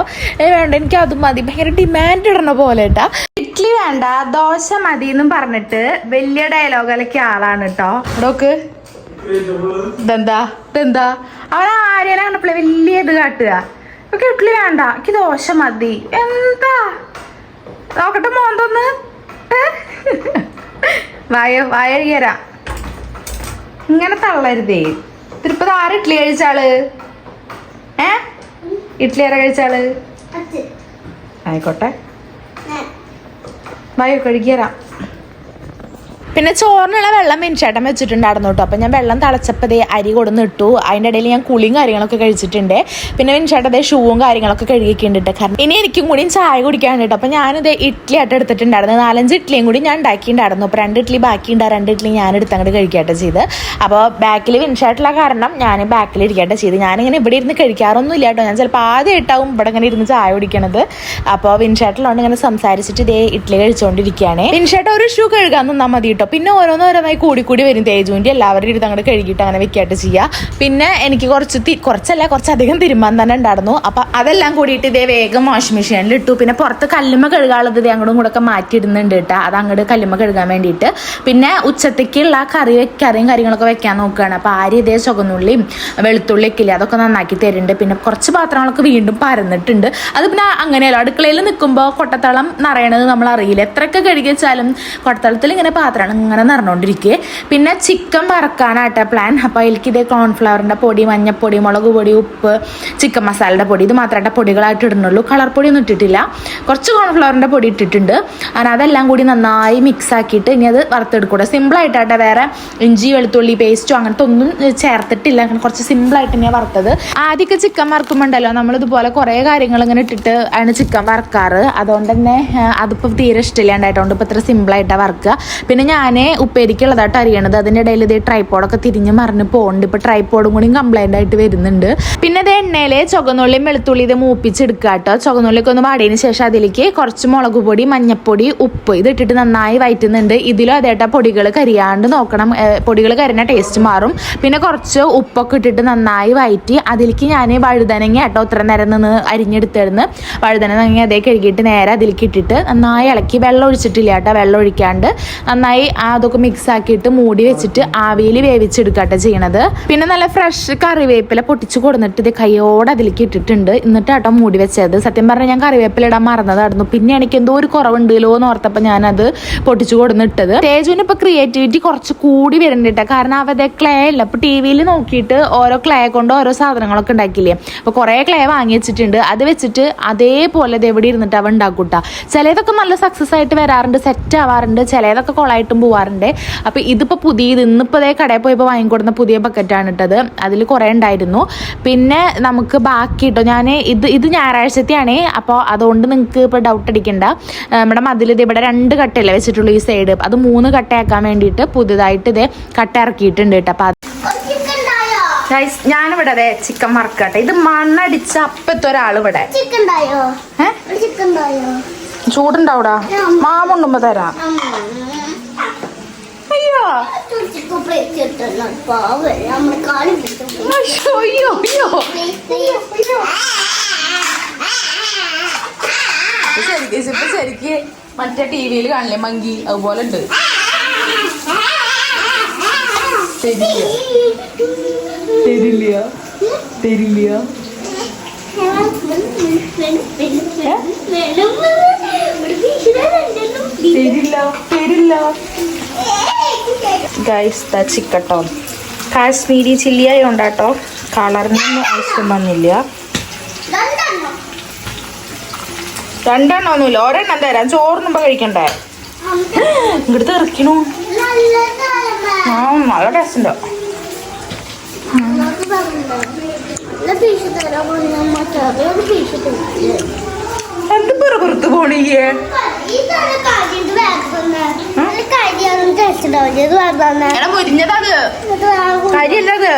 വേണ്ട എനിക്ക് അത് മതി. ഭയങ്കര ഡിമാൻഡ് ഇടണ പോലെ കേട്ടാ. ഇഡ്ഡലി വേണ്ട ദോശ മതി എന്നും പറഞ്ഞിട്ട് വലിയ ഡയലോഗിലൊക്കെ ആളാണ് കേട്ടോ. നോക്ക് ഇതെന്താ? ഇതെന്താ? അവൻ ആര്യനെ കണ്ടപ്പോഴേ വലിയ ഇത് കാട്ടുക. ഒക്കെ ഇഡ്ഡലി വേണ്ട. എനിക്ക് ദോശ മതി. എന്താ? നോക്കട്ടെ മോന്തൊന്ന് വായ വയ എഴുതിയരാം ഇങ്ങനെ തള്ളരുതേ. തിരുപ്പതി ആറ് ഇഡ്ഡലി കഴിച്ചാൾ? ഏ? ഇഡ്ഡലി ആരാ കഴിച്ചാൾ? ആയിക്കോട്ടെ. വായോ കഴുകിയരാം പിന്നെ ചോറിനുള്ള വെള്ളം മെനിച്ചേട്ടൻ വെച്ചിട്ടുണ്ടായിരുന്നു കേട്ടോ. അപ്പം ഞാൻ വെള്ളം തിളച്ചപ്പതേ അരി കൊടുന്ന് ഇട്ടു. അതിന്റെ ഇടയിൽ ഞാൻ കുളിയും കാര്യങ്ങളൊക്കെ കഴിച്ചിട്ടുണ്ട്. പിന്നെ മിനിച്ചേട്ടൻ ദേ ഷൂവും കാര്യങ്ങളൊക്കെ കഴുകിയിട്ടുണ്ട് കാരണം ഇനി എനിക്കും കൂടിയും ചായ കുടിക്കാൻ കേട്ടോ. അപ്പം ഞാനിത് ഇഡ്ഡലി ആയിട്ട് എടുത്തിട്ടുണ്ടായിരുന്നു. നാലഞ്ച് ഇഡ്ഡലിയും കൂടി ഞാൻ ഉണ്ടാക്കിയിട്ടുണ്ടായിരുന്നു. അപ്പോൾ രണ്ട് ഇഡ്ഡലി ഉണ്ടാ. രണ്ട് ഇഡ്ഡലി ഞാൻ എടുത്ത് അങ്ങോട്ട് കഴിക്കട്ടെ ചെയ്ത്. അപ്പോൾ ബാക്കിൽ വിൻഷായിട്ടുള്ള കാരണം ഞാൻ ബാക്കിൽ ഇരിക്കട്ടെ ചെയ്ത്. ഞാനിങ്ങനെ ഇവിടെ ഇരുന്ന് കഴിക്കാറൊന്നും ഇല്ല കേട്ടോ. ഞാൻ ചിലപ്പോൾ ആദ്യമായിട്ടാവും ഇവിടെ ഇങ്ങനെ ഇരുന്ന് ചായ കുടിക്കണത്. അപ്പോൾ വിൻഷാട്ടിലോണ്ട് ഇങ്ങനെ സംസാരിച്ചിട്ട് ഇതേ ഇഡ്ഡലി കഴിച്ചുകൊണ്ടിരിക്കുകയാണ് വിൻഷാട്ട് ഒരു ഷൂ കഴുകാൻ നിന്നാൽ മതി കേട്ടോ. പിന്നെ ഓരോന്നോരോന്നായി കൂടി കൂടി വരും. തേജുവിന്റെ എല്ലാവരുടെ അടുത്ത് അങ്ങോട്ട് കഴുകിയിട്ട് അങ്ങനെ വെക്കായിട്ട് ചെയ്യുക പിന്നെ എനിക്ക് കുറച്ച് തി- കുറച്ചല്ല കുറച്ചധികം തിരുമ്പാൻ തന്നെ ഉണ്ടായിരുന്നു. അപ്പം അതെല്ലാം കൂടിയിട്ട് ഇതേ വേഗം വാഷിംഗ് മെഷീനിൽ ഇട്ടു. പിന്നെ പുറത്ത് കല്ലുമ്മ കഴുകാനുള്ളത് ഇതേ അങ്ങോട്ടും കൂടെ ഒക്കെ മാറ്റിയിടുന്നുണ്ട് കേട്ടോ. അത് അങ്ങോട്ട് കല്ലുമ്മ കഴുകാൻ വേണ്ടിയിട്ട്. പിന്നെ ഉച്ചത്തേക്കുള്ള കറി കറിയും കാര്യങ്ങളൊക്കെ വെക്കാൻ നോക്കുകയാണ്. അപ്പോൾ ആരും ഇതേ ചുവന്നുള്ളിയും വെളുത്തുള്ളിയൊക്കെ ഇല്ലേ അതൊക്കെ നന്നാക്കി തരുന്നുണ്ട്. പിന്നെ കുറച്ച് പാത്രങ്ങളൊക്കെ വീണ്ടും പരന്നിട്ടുണ്ട്. അത് പിന്നെ അങ്ങനെയല്ലോ അടുക്കളയിൽ നിൽക്കുമ്പോൾ കൊട്ടത്തളം നിറയണത് നമ്മൾ അറിയില്ല എത്രയൊക്കെ കഴുകി വെച്ചാലും കൊട്ടത്തളത്തിൽ ഇങ്ങനെ പാത്രങ്ങൾ അങ്ങനെ നടന്നുകൊണ്ടിരിക്കുക പിന്നെ ചിക്കൻ വറക്കാനാട്ട പ്ലാൻ അപ്പോൾ അതിലേക്ക് ഇതേ കോൺഫ്ലവറിന്റെ പൊടി മഞ്ഞപ്പൊടി മുളക് പൊടി ഉപ്പ് ചിക്കൻ മസാലയുടെ പൊടി. ഇത് മാത്രമായിട്ട് പൊടികളായിട്ട് ഇടുന്നുള്ളൂ. കളർ പൊടി ഒന്നും ഇട്ടിട്ടില്ല. കുറച്ച് കോൺഫ്ലവറിന്റെ പൊടി ഇട്ടിട്ടുണ്ട്. അങ്ങനെ അതെല്ലാം കൂടി നന്നായി മിക്സ് ആക്കിയിട്ട് ഇനി അത് വറുത്തെടുക്കൂടെ. സിമ്പിളായിട്ടാട്ടെ വേറെ ഇഞ്ചി വെളുത്തുള്ളി പേസ്റ്റോ അങ്ങനത്തെ ഒന്നും ചേർത്തിട്ടില്ല. കുറച്ച് സിമ്പിളായിട്ട് ഞാൻ വറുത്തത്. ആദ്യമൊക്കെ ചിക്കൻ വറുക്കുമ്പോണ്ടല്ലോ നമ്മളിതുപോലെ കുറേ കാര്യങ്ങൾ ഇങ്ങനെ ഇട്ടിട്ട് ആണ് ചിക്കൻ വറുക്കാറ്. അതുകൊണ്ട് തന്നെ അതിപ്പോൾ തീരെ ഇഷ്ടമില്ലാണ്ടായിട്ടുണ്ട് ഇപ്പോൾ ഇത്ര സിമ്പിളായിട്ടാണ് വറുക്കുക പിന്നെ ഞാൻ ഉപ്പേരിക്കുള്ളതായിട്ട് അറിയണത്. അതിന്റെ ഇടയിൽ ഇത് ട്രൈപ്പോഡൊക്കെ തിരിഞ്ഞ് മറിഞ്ഞ് പോകുന്നുണ്ട് ഇപ്പോൾ ട്രൈപ്പോഡും കൂടി കംപ്ലൈന്റ് ആയിട്ട് വരുന്നുണ്ട്. പിന്നെ ഇത് എണ്ണയിൽ ചുവന്നുള്ളിയും വെളുത്തുള്ളി ഇത് മൂപ്പിച്ചെടുക്കുക കേട്ടോ ചുവന്നുള്ളിയൊക്കെ ഒന്ന് വാടിയതിന് ശേഷം അതിലേക്ക് കുറച്ച് മുളക് പൊടി മഞ്ഞപ്പൊടി ഉപ്പ് ഇത് ഇട്ടിട്ട് നന്നായി വയറ്റുന്നുണ്ട്. ഇതിലും അതേട്ടാ പൊടികൾ കരിയാണ്ട് നോക്കണം. പൊടികൾ കരിഞ്ഞ ടേസ്റ്റ് മാറും. പിന്നെ കുറച്ച് ഉപ്പൊക്കെ ഇട്ടിട്ട് നന്നായി വയറ്റി അതിലേക്ക് ഞാൻ വഴുതനങ്ങ കേട്ടോ ഇത്ര നേരം നിന്ന് അരിഞ്ഞെടുത്തിരുന്ന് വഴുതനങ്ങ അതേ കഴുകിയിട്ട് നേരെ അതിലേക്ക് ഇട്ടിട്ട് നന്നായി ഇളക്കി വെള്ളം ഒഴിച്ചിട്ടില്ല കേട്ടോ വെള്ളം ഒഴിക്കാണ്ട് നന്നായി അതൊക്കെ മിക്സ് ആക്കിയിട്ട് മൂടി വെച്ചിട്ട് ആവിയിൽ വേവിച്ചെടുക്കട്ടെ ചെയ്യണത്. പിന്നെ നല്ല ഫ്രഷ് കറിവേപ്പില പൊട്ടിച്ച് കൊടുന്നിട്ട് ഇത് കൈയോടെ അതിലേക്ക് ഇട്ടിട്ടുണ്ട്. എന്നിട്ട് ആട്ടോ മൂടി വെച്ചത്. സത്യം പറഞ്ഞാൽ ഞാൻ കറിവേപ്പില ഇടാൻ മറന്നതായിരുന്നു. പിന്നെ എനിക്ക് എന്തോ ഒരു കുറവുണ്ടല്ലോ എന്ന് ഓർത്തപ്പോൾ ഞാനത് പൊട്ടിച്ചു കൊടുന്നിട്ടത്. തേജുവിന് ഇപ്പൊ ക്രിയേറ്റിവിറ്റി കുറച്ച് കൂടി വരുന്നുണ്ട് കാരണം അവരുടെ ക്ലേ ഇല്ല ഇപ്പൊ ടി വിയിൽ നോക്കിയിട്ട് ഓരോ ക്ലേ കൊണ്ട് ഓരോ സാധനങ്ങളൊക്കെ ഉണ്ടാക്കില്ലേ അപ്പൊ കുറെ ക്ലേ വാങ്ങി വെച്ചിട്ടുണ്ട്. അത് വെച്ചിട്ട് അതേപോലെ ഇത് എവിടെ ഇരുന്നിട്ട് അവ ഉണ്ടാക്കൂട്ട. ചിലതൊക്കെ നല്ല സക്സസ് ആയിട്ട് വരാറുണ്ട് സെറ്റ് ആവാറുണ്ട്. ചിലതൊക്കെ കൊളായിട്ടും പോവാറുണ്ട്. അപ്പോൾ ഇതിപ്പോൾ പുതിയത് ഇന്നിപ്പോൾ അതേ കടയിൽ പോയപ്പോൾ വാങ്ങിക്കൊടുന്ന പുതിയ ബക്കറ്റാണ് ഇട്ടത് അതിൽ കുറേ ഉണ്ടായിരുന്നു. പിന്നെ നമുക്ക് ബാക്കി കേട്ടോ ഞാൻ ഇത് ഇത് ഞായറാഴ്ചത്തെയാണ്. അപ്പോൾ അതുകൊണ്ട് നിങ്ങൾക്ക് ഇപ്പോൾ ഡൗട്ട് അടിക്കണ്ട. നമ്മുടെ മതിൽ ഇത് ഇവിടെ രണ്ട് കട്ടയല്ലേ വെച്ചിട്ടുള്ളൂ ഈ സൈഡ് അത് മൂന്ന് കട്ടയാക്കാൻ വേണ്ടിയിട്ട് പുതുതായിട്ട് ഇത് കട്ട ഇറക്കിയിട്ടുണ്ട് കേട്ടോ അപ്പോൾ ഗൈസ് ഞാനിവിടെ അതെ ചിക്കൻ വറക്കട്ടെ. ഇത് മണ്ണടിച്ച അപ്പത്തെ ഒരാളിവിടെ ചൂടുണ്ടാവൂടാ. മാമുണ്ടുമ്പോ തരാം. അയ്യോ. അയ്യോ അയ്യോ അയ്യോ. ഇപ്പൊ ശരിക്ക് ഇപ്പൊ ശരിക്ക് മറ്റേ ടി വിയിൽ കാണില്ലേ മങ്കി? അതുപോലെ ഉണ്ട്. തരില്ല. തരില്ല. തരില്ല. തരില്ല തരില്ല. ഗൈസ് ദ ചിക്കട്ടോ. കാശ്മീരി ചില്ലിയായി ഉണ്ടാട്ടോ. കളറിനൊന്നും ആവശ്യം വന്നില്ല. രണ്ടെണ്ണം ഒന്നുമില്ല ഒരെണ്ണം തരാം? ചോറിനുമ്പോ കഴിക്കണ്ടേ? ഇങ്ങോട്ട് തെറിക്കണു. ആ നല്ല ടേസ്റ്റ് ഉണ്ടോ പീസ് എന്ത് പെറുപുറത്ത് പോണിയേ മുരിഞ്ഞതത്. കരിയല്ലത്.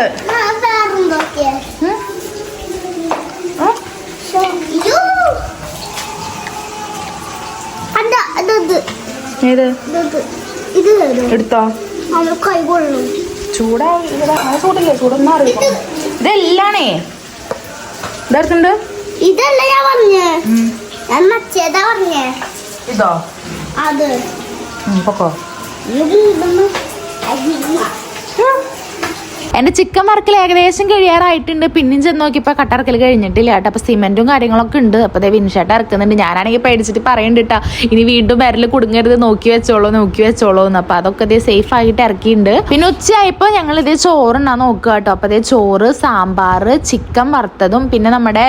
ഏത്? എടുത്തോ. ചൂടാ ചൂടില്ലേ? ചൂടൊന്നും അറിയില്ല. ഇതെല്ലാണേ? ഇതെടുത്തുണ്ട് ഇതല്ല ഞാൻ പറഞ്ഞേ. ഇതോ? അത്. പൊക്കോ. എന്റെ ചിക്കൻ വറക്കൽ ഏകദേശം കഴിയാറായിട്ടുണ്ട്. പിന്നെയും ചെന്ന് നോക്കിയപ്പോൾ കട്ടറക്കൽ കഴിഞ്ഞിട്ടില്ല കേട്ടോ. അപ്പോൾ സിമെന്റും കാര്യങ്ങളൊക്കെ ഉണ്ട്. അപ്പോൾ അതേ വിൻഷേട്ട് ഇറക്കുന്നുണ്ട്. ഞാനാണെങ്കിൽ പേടിച്ചിട്ട് പറയുന്നുണ്ട് കേട്ടോ ഇനി വീണ്ടും വരൽ കുടുങ്ങരുത്. നോക്കി വെച്ചോളൂ നോക്കി വെച്ചോളൂ എന്ന് അതൊക്കെ ഇതേ സേഫ് ആയിട്ട് ഇറക്കിയിട്ടുണ്ട് പിന്നെ ഉച്ചയായപ്പോൾ ഞങ്ങൾ ഇതേ ചോറുണ്ടാ നോക്കുക കേട്ടോ. അപ്പോൾ അതേ ചോറ് സാമ്പാർ ചിക്കൻ വറുത്തതും പിന്നെ നമ്മുടെ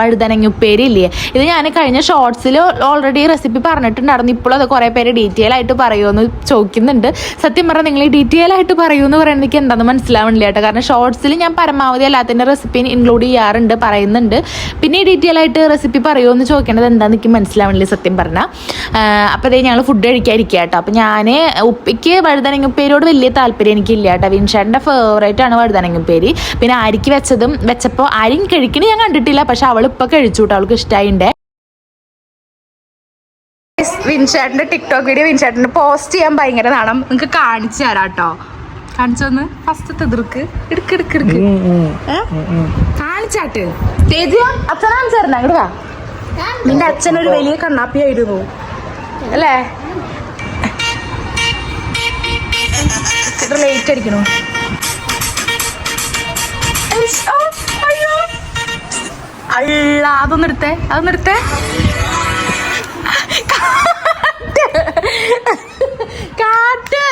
വഴുതനങ്ങുപ്പേരി ഇല്ലേ? ഇത് ഞാൻ കഴിഞ്ഞ ഷോർട്സിൽ ഓൾറെഡി റെസിപ്പി പറഞ്ഞിട്ടുണ്ടായിരുന്നു. ഇപ്പോഴും അത് കുറേ പേര് ഡീറ്റെയിൽ ആയിട്ട് പറയുമെന്ന് ചോദിക്കുന്നുണ്ട്. സത്യം പറഞ്ഞാൽ നിങ്ങൾ ഈ ഡീറ്റെയിൽ ആയിട്ട് പറയുമെന്ന് പറയുന്നത് എന്താണെന്ന് എന്താണെന്ന് മനസ്സിലാവണില്ല കേട്ടോ കാരണം ഷോർട്സിൽ ഞാൻ പരമാവധി എല്ലാത്തിന്റെ റെസിപ്പി ഇൻക്ലൂഡ് ചെയ്യാറുണ്ട് പറയുന്നുണ്ട്. പിന്നെ ഡീറ്റെയിൽ ആയിട്ട് റെസിപ്പി പറയുമോ എന്ന് ചോദിക്കേണ്ടത് എന്താണെന്ന് എനിക്ക് മനസ്സിലാവണില്ല സത്യം പറഞ്ഞാൽ അപ്പോൾ അതേ ഞങ്ങൾ ഫുഡ് കഴിക്കാതിരിക്കുക കേട്ടോ. അപ്പോൾ ഞാൻ ഉപ്പയ്ക്ക് വഴുതനങ്ങ ഉപ്പേരിയോട് വലിയ താല്പര്യം എനിക്കില്ല കേട്ടോ. വിൻഷാന്റെ ഫേവറേറ്റ് ആണ് വഴുതനങ്ങപ്പേരി. പിന്നെ ആരിക്ക് വെച്ചതും വെച്ചപ്പോൾ ആരും കഴിക്കണ ഞാൻ കണ്ടിട്ടില്ല. പക്ഷെ അവൾ ഇപ്പം കഴിച്ചു കേട്ടോ. അവൾക്ക് ഇഷ്ടമായിണ്ട് വിൻചാട്ടിന്റെ ടിക്ടോക്ക് വീഡിയോ വിൻചാട്ടിന്റെ പോസ്റ്റ് ചെയ്യാൻ ഭയങ്കര നാണം. നിങ്ങൾക്ക് കാണിച്ചു തരാം കേട്ടോ. കാണിച്ചൊന്ന്. ഫസ്റ്റ് തെതിർക്ക് എടുക്ക് എടുക്ക് എടുക്ക്? കാണിച്ചാട്ട്. തേജു അച്ഛൻ കാണിച്ചു തരണം വാ. നിന്റെ അച്ഛൻ ഒരു വലിയ കണ്ണാപ്പിയായിരുന്നു. അല്ലേ? ലേറ്റ് അടിക്കണോ? അല്ല അതൊന്നും എടുത്തേ അതൊന്നും എടുത്തേ. കാറ്റ്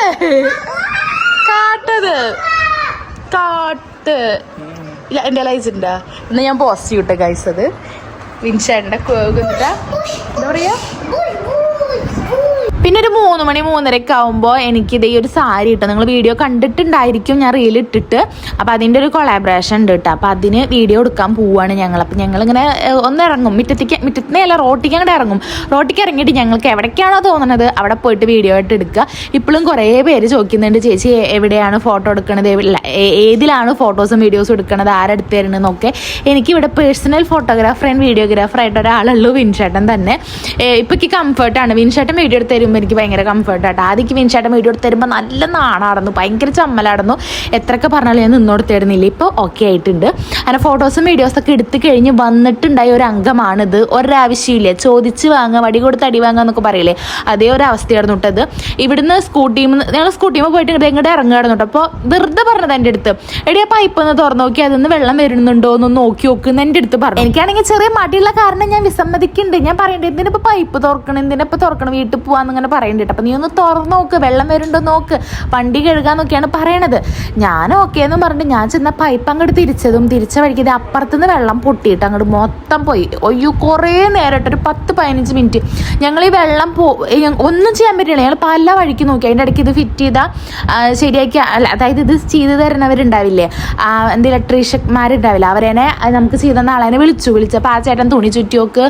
കാട്ടത്. കാട്ട്. എന്റെ ലൈസ് ഉണ്ടാ എന്നാ ഞാൻ പോസ്റ്റ് ചെയ്യട്ടെ ഗൈസ് അത്. വിൻഷാന്റെ എന്താ പറയാ പിന്നെ ഒരു മൂന്ന് മണി മൂന്നരയൊക്കെ ആകുമ്പോൾ എനിക്കിത് ഈ ഒരു സാരി ഇട്ടു നിങ്ങൾ വീഡിയോ കണ്ടിട്ടുണ്ടായിരിക്കും ഞാൻ റീൽ ഇട്ടിട്ട്. അപ്പോൾ അതിന്റെ ഒരു കൊളാബറേഷൻ ഉണ്ട് കേട്ടോ അപ്പോൾ അതിന് വീഡിയോ എടുക്കാൻ പോവുകയാണ് ഞങ്ങൾ അപ്പോൾ ഞങ്ങളിങ്ങനെ ഒന്ന് ഇറങ്ങും മിറ്റത്തേക്ക് മുറ്റത്തിനെ അല്ല റോട്ടിക്ക് അങ്ങോട്ട് ഇറങ്ങും. റോട്ടിക്ക് ഇറങ്ങിയിട്ട് ഞങ്ങൾക്ക് എവിടേക്കാണോ തോന്നുന്നത് അവിടെ പോയിട്ട് വീഡിയോ ആയിട്ട് എടുക്കുക. ഇപ്പോഴും കുറേ പേര് ചോദിക്കുന്നുണ്ട് ചേച്ചി എവിടെയാണ് ഫോട്ടോ എവിടെ- ഏതിലാണ് ഫോട്ടോസും വീഡിയോസും എടുക്കണത്? ആരെടുത്ത് തരണമെന്നൊക്കെ എനിക്കിവിടെ പേഴ്സണൽ ഫോട്ടോഗ്രാഫർ ആൻഡ് വീഡിയോഗ്രാഫർ ആയിട്ട് ഒരാളുള്ളൂ വിൻഷേട്ടൻ തന്നെ. ഇപ്പം എനിക്ക് കംഫർട്ടാണ് വിൻഷേട്ടൻ വീഡിയോ എടുത്ത് തരുമ്പോൾ എനിക്ക് ഭയങ്കര കംഫർട്ടായിട്ട് ആദ്യം വിൻഷേട്ടൻ വീഡിയോ എടുത്ത് തരുമ്പോൾ നല്ല നാണായിരുന്നു ഭയങ്കര ചമ്മലായിരുന്നു. എത്രയൊക്കെ പറഞ്ഞാലും ഞാൻ നിന്നോടുത്തായിരുന്നില്ല ഇപ്പോൾ ഓക്കെ ആയിട്ടുണ്ട്. അങ്ങനെ ഫോട്ടോസും വീഡിയോസൊക്കെ എടുത്ത് കഴിഞ്ഞ് വന്നിട്ടുണ്ടായ ഒരു അംഗമാണിത്. ഒരാവശ്യമില്ല. ചോദിച്ച് വാങ്ങുക വടി കൊടുത്ത് അടി വാങ്ങുക എന്നൊക്കെ പറയില്ലേ? അതേ ഒരു അവസ്ഥയായിരുന്നു ഇട്ടത് ഇവിടുന്ന് സ്കൂട്ടിയിൽ നിന്ന് ഞങ്ങൾ സ്കൂട്ടിയിൽ പോയിട്ട് ഇങ്ങോട്ട് ഇങ്ങോട്ട് ഇറങ്ങുകയായിരുന്നു കേട്ടോ അപ്പോൾ വെറുതെ പറഞ്ഞത് എന്റെ അടുത്ത്. എടി ആ പൈപ്പ് ഒന്ന് തുറന്നു നോക്കി. അതിന്ന് വെള്ളം വരുന്നുണ്ടോ എന്ന് നോക്കി നോക്കുന്ന എന്റെ അടുത്ത് പറഞ്ഞു. എനിക്കാണെങ്കിൽ ചെറിയ മടിയുള്ള കാരണം ഞാൻ വിസമ്മതിക്കുന്നുണ്ട്. ഞാൻ പറയണ്ടേ എന്തിനിപ്പോൾ പൈപ്പ് തുറക്കണം? എന്തിനപ്പോൾ തുറക്കണം? വീട്ടിൽ ഇങ്ങനെ പറയണ്ടിട്ട്. അപ്പം നീ ഒന്ന് തുറന്നു നോക്ക് വെള്ളം വരുന്നുണ്ടോ നോക്ക്. വണ്ടി കഴുകാന്നൊക്കെയാണ് പറയണത്. ഞാൻ ഓക്കെ എന്ന് പറഞ്ഞിട്ട് ഞാൻ ചെന്ന പൈപ്പ് അങ്ങോട്ട് തിരിച്ചതും തിരിച്ച വഴിക്ക് ഇത് അപ്പുറത്തുനിന്ന് വെള്ളം പൊട്ടിയിട്ട് അങ്ങോട്ട് മൊത്തം പോയി. ഒയ്യോ കുറേ നേരമായിട്ട് ഒരു പത്ത് പതിനഞ്ച് മിനിറ്റ് ഞങ്ങൾ ഈ വെള്ളം പോ ഒന്നും ചെയ്യാൻ പറ്റില്ല. ഞങ്ങൾ പല വഴിക്ക് നോക്കി. അതിന്റെ ഇടയ്ക്ക് ഇത് ഫിറ്റ് ചെയ്താൽ ശരിയാക്കി അല്ല അതായത് ഇത് ചെയ്ത് തരുന്നവരുണ്ടാവില്ലേ? എന്ത് ഇലക്ട്രീഷ്യന്മാരുണ്ടാവില്ല അവരെന്നെ നമുക്ക് ചെയ്ത ആളെന്നെ വിളിച്ചു. വിളിച്ചപ്പോൾ ആ ചേട്ടൻ തുണി ചുറ്റിയോക്ക്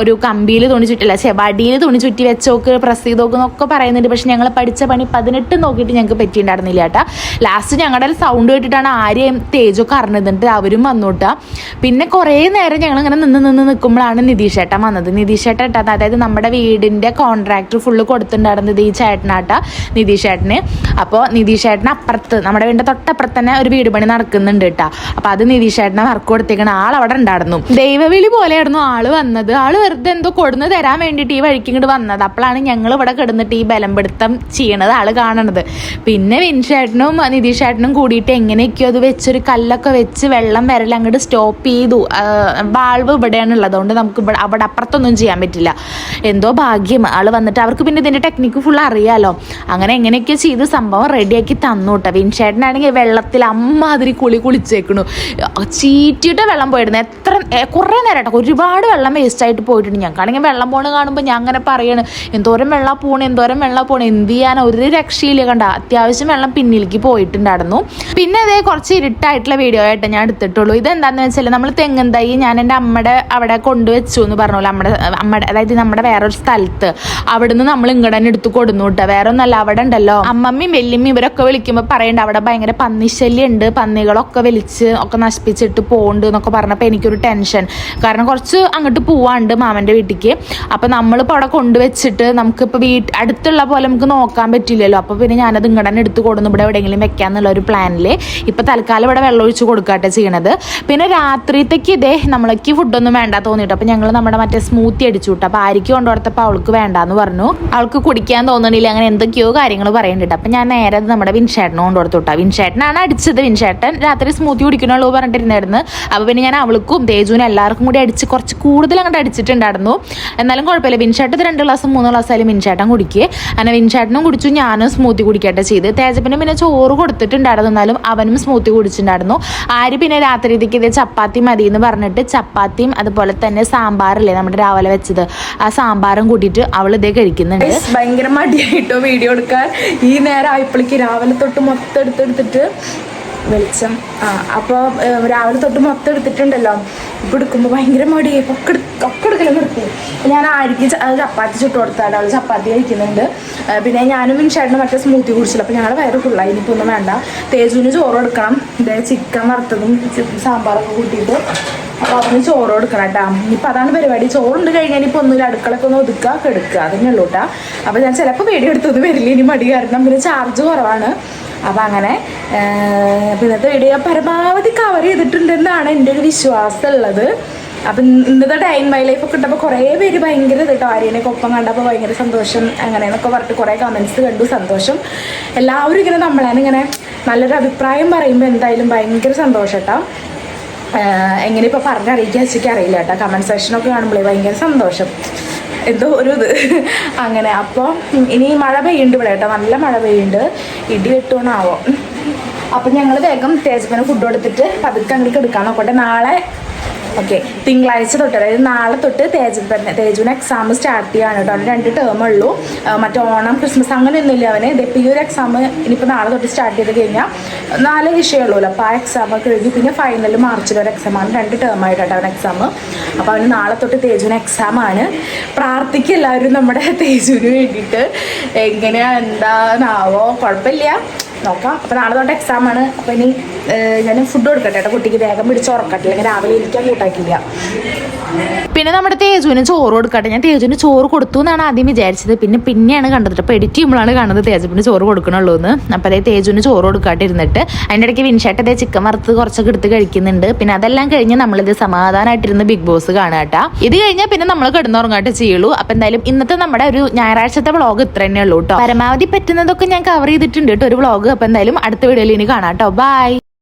ഒരു കമ്പിയിൽ തുണി ചുറ്റില്ല ചെ വടിയിൽ തുണി ചുറ്റി വെച്ചോക്ക് പ്രസ് ചെയ്തോക്ക് എന്നൊക്കെ പറയുന്നുണ്ട്. പക്ഷെ ഞങ്ങൾ പഠിച്ച പണി പതിനെട്ട് നോക്കിയിട്ട് ഞങ്ങൾക്ക് പറ്റിയിട്ടുണ്ടായിരുന്നില്ല കേട്ടാ. ലാസ്റ്റ് ഞങ്ങളുടെ സൗണ്ട് കേട്ടിട്ടാണ് ആരെയും തേജൊക്കെ അറിഞ്ഞിട്ട് അവരും വന്നോട്ടാ. പിന്നെ കുറേ നേരം ഞങ്ങൾ ഇങ്ങനെ നിന്ന് നിന്ന് നിൽക്കുമ്പോഴാണ് നിതീഷ് ഏട്ടൻ വന്നത്. നിതീഷ് ഏട്ടൻ ഏട്ടാ അതായത് നമ്മുടെ വീടിന്റെ കോൺട്രാക്ടർ ഫുള്ള് കൊടുത്തിട്ടുണ്ടായിരുന്നത് ഈ ചേട്ടനാട്ടാ നിതീഷ് ഏട്ടന്. അപ്പോൾ നിതീഷ് ഏട്ടന് അപ്പുറത്ത് നമ്മുടെ വീടിന്റെ തൊട്ടപ്പുറത്ത് തന്നെ ഒരു വീട് പണി നടക്കുന്നുണ്ട് കേട്ടോ. അപ്പോൾ അത് നിതീഷ് ഏട്ടനെ വർക്ക് കൊടുത്തേക്കണ ആൾ അവിടെ ഉണ്ടായിരുന്നു. ദൈവവിളി പോലെയായിരുന്നു ആൾ വന്നത്. ആൾ വെറുതെ എന്തോ കൊടുന്ന് തരാൻ വേണ്ടിയിട്ട് ഈ വഴിക്ക് ഇങ്ങോട്ട് വന്നത്. അപ്പോഴാണ് ഞങ്ങൾ ഇവിടെ കിടന്നിട്ട് ഈ ബലംപിടുത്തം ചെയ്യണത് ആൾ കാണണത്. പിന്നെ വിൻഷേട്ടനും നിതീഷേട്ടനും കൂടിയിട്ട് എങ്ങനെയൊക്കെയോ അത് വെച്ചൊരു കല്ലൊക്കെ വെച്ച് വെള്ളം വരൽ അങ്ങോട്ട് സ്റ്റോപ്പ് ചെയ്തു. വാൾവ് ഇവിടെയാണ് ഉള്ളത് അതുകൊണ്ട് നമുക്ക് ഇവിടെ അവിടെ അപ്പുറത്തൊന്നും ചെയ്യാൻ പറ്റില്ല. എന്തോ ഭാഗ്യം. ആൾ വന്നിട്ട് അവർക്ക് പിന്നെ ഇതിന്റെ ടെക്നിക്ക് ഫുൾ അറിയാലോ. അങ്ങനെ എങ്ങനെയൊക്കെ ചെയ്ത് സംഭവം റെഡിയാക്കി തന്നു കേട്ടോ വിൻഷേട്ടനാണെങ്കിൽ വെള്ളത്തിൽ അമ്മാതിരി കുളി കുളിച്ചേക്കണു. ചീറ്റിയിട്ട് വെള്ളം പോയിരുന്നു. എത്ര കുറേ നേരം ഒരുപാട് വെള്ളം വേസ്റ്റ് ആയിട്ട് പോയിട്ടുണ്ട് ഞങ്ങൾക്കാണെങ്കിൽ വെള്ളം പോണ കാണുമ്പോൾ ഞാൻ അങ്ങനെ പറയണ്. എന്തോരം വെള്ളം പോണ് എന്തോരം വെള്ളം പോണ് എന്ത് ചെയ്യാൻ ഒരു രക്ഷയില്ല കണ്ട. അത്യാവശ്യം വെള്ളം പിന്നിലേക്ക് പോയിട്ടുണ്ടായിരുന്നു. പിന്നെ അതേ കുറച്ച് ഇരുട്ടായിട്ടുള്ള വീഡിയോ ആയിട്ട് ഞാൻ എടുത്തിട്ടുള്ളൂ. ഇതെന്താന്ന് വെച്ചാൽ നമ്മൾ തെങ്ങൻ തൈ ഞാൻ എന്റെ അമ്മയുടെ അവിടെ കൊണ്ടുവച്ചു എന്ന് പറഞ്ഞു നമ്മുടെ അമ്മയുടെ അതായത് നമ്മുടെ വേറൊരു സ്ഥലത്ത്. അവിടുന്ന് നമ്മൾ ഇങ്ങോട്ട് തന്നെ എടുത്ത് കൊടുന്നു കേട്ടോ വേറെ ഒന്നല്ല അവിടെ ഉണ്ടല്ലോ. അമ്മമ്മയും വെല്ലിമ്മയും ഇവരൊക്കെ വിളിക്കുമ്പോൾ പറയണ്ട അവിടെ ഭയങ്കര പന്നിശല്യം ഉണ്ട് പന്നികളൊക്കെ വലിച്ച് ഒക്കെ നശിപ്പിച്ചിട്ട് പോകുന്നുണ്ട് എന്നൊക്കെ പറഞ്ഞപ്പോൾ എനിക്കൊരു ടെൻഷൻ. കാരണം കുറച്ച് അങ്ങോട്ട് പോവാണ്ട് മാമന്റെ വീട്ടിലേക്ക് അപ്പം നമ്മളിപ്പോൾ അവിടെ കൊണ്ടുവച്ചിട്ട് നമുക്കിപ്പോൾ വീട്ട് അടുത്തുള്ള പോലെ നമുക്ക് നോക്കാൻ പറ്റില്ലല്ലോ. അപ്പോൾ പിന്നെ ഞാനത് ഇങ്ങോട്ട് തന്നെ എടുത്ത് കൊടുന്ന് ഇവിടെ എവിടെയെങ്കിലും വെക്കാന്നുള്ള ഒരു പ്ലാനിൽ ഇപ്പോൾ തൽക്കാലം ഇവിടെ വെള്ളം ഒഴിച്ച് കൊടുക്കാട്ടെ ചെയ്യണത്. പിന്നെ രാത്രിത്തേക്ക് ഇതേ നമ്മളേക്ക് ഫുഡൊന്നും വേണ്ട തോന്നിയിട്ട് അപ്പോൾ ഞങ്ങൾ നമ്മുടെ മറ്റേ സ്മൂത്തി അടിച്ചു വിട്ടു. അപ്പോൾ ആരിക്കും കൊണ്ടുകൊടുത്തപ്പോൾ അവൾക്ക് വേണ്ടാന്ന് പറഞ്ഞു. അവൾക്ക് കുടിക്കാൻ തോന്നണില്ല. അങ്ങനെ എന്തൊക്കെയോ കാര്യങ്ങൾ പറയുന്നുണ്ട് അപ്പോൾ ഞാൻ നേരെ നമ്മുടെ വിൻഷേട്ടനെ കൊണ്ടുകൊടുത്തു വിട്ടാ. വിൻഷേട്ടനാണ് അടിച്ചത്. വിൻഷേട്ടൻ രാത്രി സ്മൂത്തി കുടിക്കണുള്ളൂ പറഞ്ഞിട്ടിരുന്നായിരുന്നു. അപ്പോൾ പിന്നെ ഞാൻ അവൾക്കും തേജുവിനും എല്ലാവർക്കും കൂടി അടിച്ച് കുറച്ച് കൂടുതൽ അങ്ങോട്ട് അടിച്ചിട്ടുണ്ടായിരുന്നു. എന്നാലും കുഴപ്പമില്ല. വിൻഷേട്ട് രണ്ട് ഗ്ലാസ് മൂന്ന് ഗ്ലാസ് ആയാലും വിൻഷേട്ടൻ കുടിക്കുക അങ്ങനെ വിൻചേട്ടനും കുടിച്ചു ഞാനും സ്മൂത്തി കുടിക്കട്ടെ ചെയ്ത്. തേജപ്പനും പിന്നെ ചോറ് കൊടുത്തിട്ടുണ്ടായിരുന്നു. എന്നാലും അവനും സ്മൂത്തി കുടിച്ചിട്ടുണ്ടായിരുന്നു. ആര് പിന്നെ രാത്രിത്തേക്ക് ഇത് ചപ്പാത്തി മതി എന്ന് പറഞ്ഞിട്ട് ചപ്പാത്തിയും അതുപോലെ തന്നെ സാമ്പാറില്ലേ നമ്മുടെ രാവിലെ വെച്ചത്. ആ സാമ്പാറും കൂട്ടിയിട്ട് അവൾ ഇതേ കഴിക്കുന്നുണ്ട്. ഭയങ്കര മടിയായിട്ടോ വീഡിയോ എടുക്കാൻ? ഈ നേരം ആയപ്പോഴേക്ക് രാവിലെ തൊട്ട് മൊത്തം എടുത്തെടുത്തിട്ട് വെളിച്ചം. ആ അപ്പോൾ രാവിലെ തൊട്ട് മൊത്തം എടുത്തിട്ടുണ്ടല്ലോ. ഇപ്പം എടുക്കുമ്പോൾ ഭയങ്കര മടി ഒക്കെ ഒക്കെ എടുക്കലും നിർത്തി. ഞാൻ ആയിരിക്കും ചപ്പാത്തി ചുട്ട് കൊടുത്താൽ അവൾ ചപ്പാത്തി കഴിക്കുന്നുണ്ട്. പിന്നെ ഞാനും വിൻഷേട്ടനും മറ്റേ സ്മൂത്തി കുടിച്ചില്ല. അപ്പോൾ ഞങ്ങളുടെ വയറ് ഫുള്ളായി ഇനിയിപ്പോൾ ഒന്നും വേണ്ട. തേജുവിന് ചോറ് കൊടുക്കണം. ഇതേ ചിക്കൻ വറുത്തതും സാമ്പാറൊക്കെ കൂട്ടിയിട്ട്. അപ്പോൾ അവന് ചോറ് കൊടുക്കണം കേട്ടോ. ഇനിയിപ്പോൾ അതാണ് പരിപാടി. ചോറുണ്ട് കഴിഞ്ഞാൽ ഇപ്പോൾ ഒന്നുമില്ല. അടുക്കളൊക്കെ ഒന്ന് ഒതുക്കുക കെടുക്കുക. അതന്നെ ഉള്ളൂ കേട്ടോ അപ്പോൾ ഞാൻ ചിലപ്പോൾ എടുത്തത് വരില്ല. ഇനി മടി കാരണം. പിന്നെ ചാർജ് കുറവാണ്. അപ്പോൾ അങ്ങനെ ഇന്നത്തെ വീഡിയോ പരമാവധി കവർ ചെയ്തിട്ടുണ്ടെന്നാണ് എന്റെ ഒരു വിശ്വാസം ഉള്ളത് അപ്പം ഇന്നത്തെ ടൈം മൈ ലൈഫ് ഒക്കെ ഇട്ടപ്പോൾ കുറേ പേര് ഭയങ്കര കേട്ടോ ആര്യനൊക്കെ ഒപ്പം കണ്ടപ്പോൾ ഭയങ്കര സന്തോഷം അങ്ങനെയെന്നൊക്കെ പറഞ്ഞിട്ട് കുറേ കമൻസ് കണ്ടു സന്തോഷം. എല്ലാവരും ഇങ്ങനെ നമ്മളാണ് ഇങ്ങനെ നല്ലൊരു അഭിപ്രായം പറയുമ്പോൾ എന്തായാലും ഭയങ്കര സന്തോഷം കേട്ടോ. എങ്ങനെ ഇപ്പോൾ പറഞ്ഞറിയിക്കാൻ വെച്ചിട്ട് അറിയില്ല കേട്ടോ കമന്റ് സെക്ഷനൊക്കെ കാണുമ്പോഴേ ഭയങ്കര സന്തോഷം. എന്തോ ഒരു ഇത്. അങ്ങനെ അപ്പോൾ ഇനി മഴ പെയ്യുന്നുണ്ട് ഇവിടെ കേട്ടോ. നല്ല മഴ പെയ്യുന്നുണ്ട്. ഇടി വെട്ടുകൊണ്ടാവോ അപ്പം ഞങ്ങൾ വേഗം തേജപ്പന് ഫുഡ് കൊടുത്തിട്ട് പതുക്കെ അങ്ങോട്ട് എടുക്കാൻ നോക്കട്ടെ നാളെ ഓക്കെ തിങ്കളാഴ്ച തൊട്ട് അതായത് നാളെ തൊട്ട് തേജപ്പന് തേജുവിന് എക്സാം സ്റ്റാർട്ട് ചെയ്യാണ് കേട്ടോ. അവന് രണ്ട് ടേം ഉള്ളൂ. മറ്റേ ഓണം ക്രിസ്മസ് അങ്ങനെയൊന്നുമില്ല അവന്. ഇതിപ്പോൾ ഈ ഒരു എക്സാം ഇനിയിപ്പോൾ നാളെ തൊട്ട് സ്റ്റാർട്ട് ചെയ്ത് കഴിഞ്ഞാൽ നാല് വിഷയമുള്ളൂ അപ്പോൾ ആ എക്സാം ഒക്കെ കഴിഞ്ഞ് പിന്നെ ഫൈനൽ മാർച്ചിൽ ഒരു എക്സാമാണ് രണ്ട് ടേം ആയിട്ടാണ് അവൻ എക്സാം അപ്പോൾ അവന് നാളെ തൊട്ട് തേജുവിന് എക്സാം ആണ്. പ്രാർത്ഥിക്കുക എല്ലാവരും നമ്മുടെ തേജുവിന് വേണ്ടിയിട്ട് എങ്ങനെയാണ് എന്താണാവോ കുഴപ്പമില്ല. നോക്കാം. അപ്പോൾ നാളെ തൊട്ട് എക്സാം ആണ്. അപ്പോൾ ഇനി ഞാൻ ഫുഡ് കൊടുക്കട്ടെ കേട്ടോ കുട്ടിക്ക് വേഗം പിടിച്ച് ഉറക്കട്ടെ. അല്ലെങ്കിൽ രാവിലെ ഇരിക്കാൻ കൂട്ടാക്കില്ല. പിന്നെ നമ്മുടെ തേജുവിന് ചോറ് കൊടുക്കട്ടെ. ഞാൻ തേജുവിന് ചോറ് കൊടുത്തു എന്നാണ് ആദ്യം വിചാരിച്ചത്. പിന്നെ പിന്നെയാണ് കണ്ടത് അപ്പോൾ എഡിറ്റ് ചെയ്യുമ്പോഴാണ് കാണുന്നത് തേജുവിന് ചോറ് കൊടുക്കണുള്ളൂ എന്ന് അപ്പോൾ അതേ തേജുവിന് ചോറ് കൊടുക്കാട്ട് ഇരുന്നിട്ട് അതിന്റെ ഇടയ്ക്ക് വിൻഷേട്ട് അതേ ചിക്കൻ വറുത്ത് കുറച്ചൊക്കെ എടുത്ത് കഴിക്കുന്നുണ്ട്. പിന്നെ അതെല്ലാം കഴിഞ്ഞ് നമ്മളിത് സമാധാനമായിട്ടിരുന്ന് ബിഗ് ബോസ് കാണാട്ടാ ഇത് കഴിഞ്ഞാൽ പിന്നെ നമ്മൾ കിടന്നുറങ്ങാട്ട് ചെയ്യുള്ളൂ. അപ്പോൾ എന്തായാലും ഇന്നത്തെ നമ്മുടെ ഒരു ഞായറാഴ്ചത്തെ വ്ളോഗ് ഇത്ര തന്നെ ഉള്ളൂ കേട്ടോ പരമാവധി പറ്റുന്നതൊക്കെ ഞാൻ കവർ ചെയ്തിട്ടുണ്ട് കേട്ടോ ഒരു വ്ളോഗ് അപ്പോൾ എന്തായാലും അടുത്ത വീഡിയോയിൽ ഇനി കാണാം കേട്ടോ ബൈ